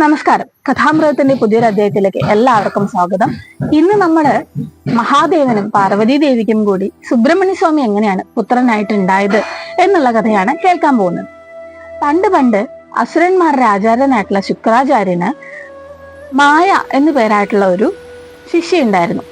നമസ്കാരം. കഥാമൃതത്തിന്റെ പുതിയൊരു അധ്യായത്തിലേക്ക് എല്ലാവർക്കും സ്വാഗതം. ഇന്ന് നമ്മൾ മഹാദേവനും പാർവതി ദേവിക്കും കൂടി സുബ്രഹ്മണ്യ സ്വാമി എങ്ങനെയാണ് പുത്രനായിട്ട് ഉണ്ടായത് എന്നുള്ള കഥയാണ് കേൾക്കാൻ പോകുന്നത്. പണ്ട് പണ്ട് അസുരന്മാരുടെ ആചാര്യനായിട്ടുള്ള ശുക്രാചാര്യന് മായ എന്നു പേരായിട്ടുള്ള ഒരു ശിഷ്യുണ്ടായിരുന്നു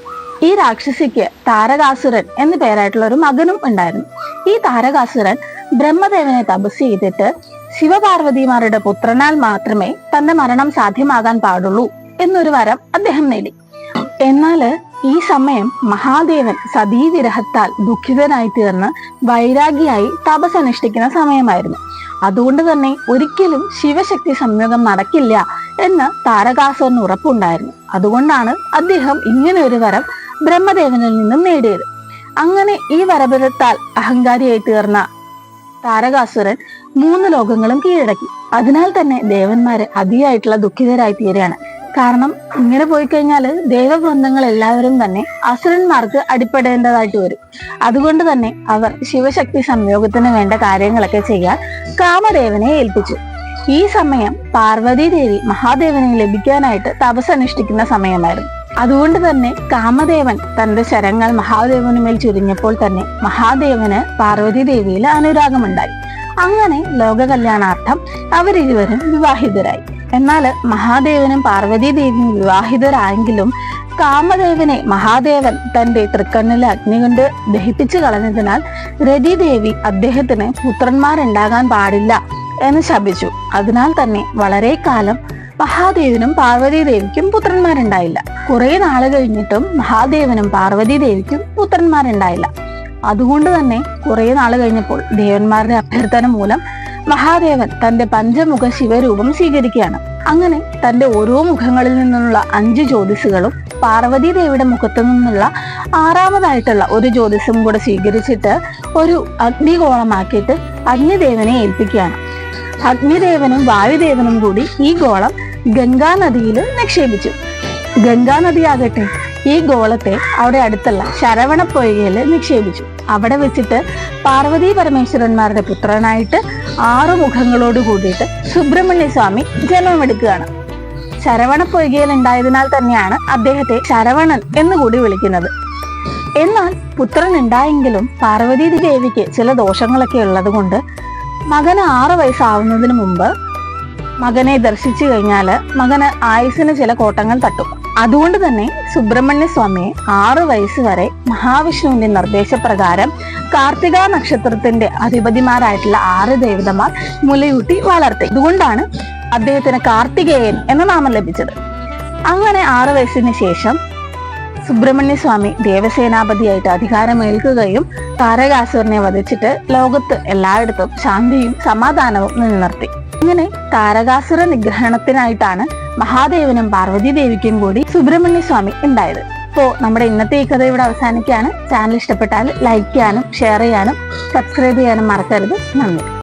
ഈ രാക്ഷസിക്ക് താരകാസുരൻ എന്നു പേരായിട്ടുള്ള ഒരു മകനും ഉണ്ടായിരുന്നു. ഈ താരകാസുരൻ ബ്രഹ്മദേവനെ തപസ് ചെയ്തിട്ട് ശിവപാർവതിമാരുടെ പുത്രനാൽ മാത്രമേ തന്റെ മരണം സാധ്യമാകാൻ പാടുള്ളൂ എന്നൊരു വരം അദ്ദേഹം നേടി. എന്നാൽ ഈ സമയം മഹാദേവൻ സതീവിരഹത്താൽ ദുഃഖിതനായി തീർന്ന് വൈരാഗിയായി തപസ് അനുഷ്ഠിക്കുന്ന സമയമായിരുന്നു. അതുകൊണ്ട് തന്നെ ഒരിക്കലും ശിവശക്തി സംയോഗം നടക്കില്ല എന്ന് താരകാസുരന് ഉറപ്പുണ്ടായിരുന്നു. അതുകൊണ്ടാണ് അദ്ദേഹം ഇങ്ങനെ ഒരു വരം ബ്രഹ്മദേവനിൽ നിന്നും നേടിയത്. അങ്ങനെ ഈ വരപുരത്താൽ അഹങ്കാരിയായി തീർന്ന താരകാസുരൻ മൂന്ന് ലോകങ്ങളും കീഴടക്കി. അതിനാൽ തന്നെ ദേവന്മാര് അതിയായിട്ടുള്ള ദുഃഖിതരായി തീരുകയാണ്. കാരണം ഇങ്ങനെ പോയി കഴിഞ്ഞാൽ ദേവവൃന്ദങ്ങൾ എല്ലാവരും തന്നെ അസുരന്മാർക്ക് അടിപ്പെടേണ്ടതായിട്ട് വരും. അതുകൊണ്ട് തന്നെ അവർ ശിവശക്തി സംയോഗത്തിന് വേണ്ട കാര്യങ്ങളൊക്കെ ചെയ്യാൻ കാമദേവനെ ഏൽപ്പിച്ചു. ഈ സമയം പാർവതി ദേവി മഹാദേവനെ ലഭിക്കാനായിട്ട് തപസ് അനുഷ്ഠിക്കുന്ന സമയമായിരുന്നു. അതുകൊണ്ട് തന്നെ കാമദേവൻ തന്റെ ശരങ്ങൾ മഹാദേവന് മേൽ ചുരിഞ്ഞപ്പോൾ തന്നെ മഹാദേവന് പാർവതി ദേവിയിൽ അനുരാഗമുണ്ടായി. അങ്ങനെ ലോക കല്യാണാർത്ഥം അവരിരുവരും വിവാഹിതരായി. എന്നാൽ മഹാദേവനും പാർവതി ദേവിയും വിവാഹിതരായെങ്കിലും കാമദേവനെ മഹാദേവൻ തന്റെ തൃക്കണ്ണിലെ അഗ്നി കൊണ്ട് ദഹിപ്പിച്ചു കളഞ്ഞതിനാൽ രതിദേവി അദ്ദേഹത്തിന് പുത്രന്മാരുണ്ടാകാൻ പാടില്ല എന്ന് ശപിച്ചു. അതിനാൽ തന്നെ വളരെ കാലം മഹാദേവനും പാർവതി ദേവിക്കും പുത്രന്മാരുണ്ടായില്ല. കുറെ നാൾ കഴിഞ്ഞിട്ടും മഹാദേവനും പാർവതി ദേവിക്കും പുത്രന്മാരുണ്ടായില്ല. അതുകൊണ്ട് തന്നെ കുറെ നാൾ കഴിഞ്ഞപ്പോൾ ദേവന്മാരുടെ അഭ്യർത്ഥന മൂലം മഹാദേവൻ തന്റെ പഞ്ചമുഖ ശിവരൂപം സ്വീകരിക്കുകയാണ്. അങ്ങനെ തന്റെ ഓരോ മുഖങ്ങളിൽ നിന്നുള്ള അഞ്ച് ജ്യോതിസുകളും പാർവതി ദേവിയുടെ മുഖത്തു നിന്നുള്ള ആറാമതായിട്ടുള്ള ഒരു ജ്യോതിസും കൂടെ സ്വീകരിച്ചിട്ട് ഒരു അഗ്നിഗോളമാക്കിയിട്ട് അഗ്നിദേവനെ ഏൽപ്പിക്കുകയാണ്. അഗ്നിദേവനും വായുദേവനും കൂടി ഈ ഗോളം ഗംഗാ നദിയിൽ നിക്ഷേപിച്ചു. ഗംഗാ നദിയാകട്ടെ ഈ ഗോളത്തെ അവിടെ അടുത്തുള്ള ശരവണ പൊയ്കയിൽ നിക്ഷേപിച്ചു. അവിടെ വെച്ചിട്ട് പാർവതി പരമേശ്വരന്മാരുടെ പുത്രനായിട്ട് ആറു മുഖങ്ങളോട് കൂടിയിട്ട് സുബ്രഹ്മണ്യ സ്വാമി ജന്മമെടുക്കുകയാണ്. ശരവണ പൊയ്കയിൽ ഉണ്ടായതിനാൽ തന്നെയാണ് അദ്ദേഹത്തെ ശരവണൻ എന്ന് കൂടി വിളിക്കുന്നത്. എന്നാൽ പുത്രൻ ഉണ്ടായെങ്കിലും പാർവതി ദേവിക്ക് ചില ദോഷങ്ങളൊക്കെ ഉള്ളത് കൊണ്ട് മകന് ആറു വയസ്സാവുന്നതിന് മുമ്പ് മകനെ ദർശിച്ചു കഴിഞ്ഞാൽ മകന് ആയുസിന് ചില കോട്ടങ്ങൾ തട്ടും. അതുകൊണ്ട് തന്നെ സുബ്രഹ്മണ്യ സ്വാമിയെ ആറ് വയസ്സ് വരെ മഹാവിഷ്ണുവിന്റെ നിർദ്ദേശപ്രകാരം കാർത്തിക നക്ഷത്രത്തിന്റെ അധിപതിമാരായിട്ടുള്ള ആറ് ദേവതമാർ മുലയൂട്ടി വളർത്തി. ഇതുകൊണ്ടാണ് അദ്ദേഹത്തിന് കാർത്തികേയൻ എന്ന നാമം ലഭിച്ചത്. അങ്ങനെ ആറ് വയസ്സിന് ശേഷം സുബ്രഹ്മണ്യ സ്വാമി ദേവസേനാപതിയായിട്ട് അധികാരമേൽക്കുകയും താരകാസുരനെ വധിച്ചിട്ട് ലോകത്ത് എല്ലായിടത്തും ശാന്തിയും സമാധാനവും നിലനിർത്തി. ഇങ്ങനെ താരകാസുര നിഗ്രഹണത്തിനായിട്ടാണ് മഹാദേവനും പാർവതി ദേവിക്കും കൂടി സുബ്രഹ്മണ്യ സ്വാമി ഉണ്ടായത്. അപ്പോ നമ്മുടെ ഇന്നത്തെ ഈ കഥ ഇവിടെ അവസാനിക്കുകയാണ്. ചാനൽ ഇഷ്ടപ്പെട്ടാൽ ലൈക്ക് ചെയ്യാനും ഷെയർ ചെയ്യാനും സബ്സ്ക്രൈബ് ചെയ്യാനും മറക്കരുത്. നന്ദി.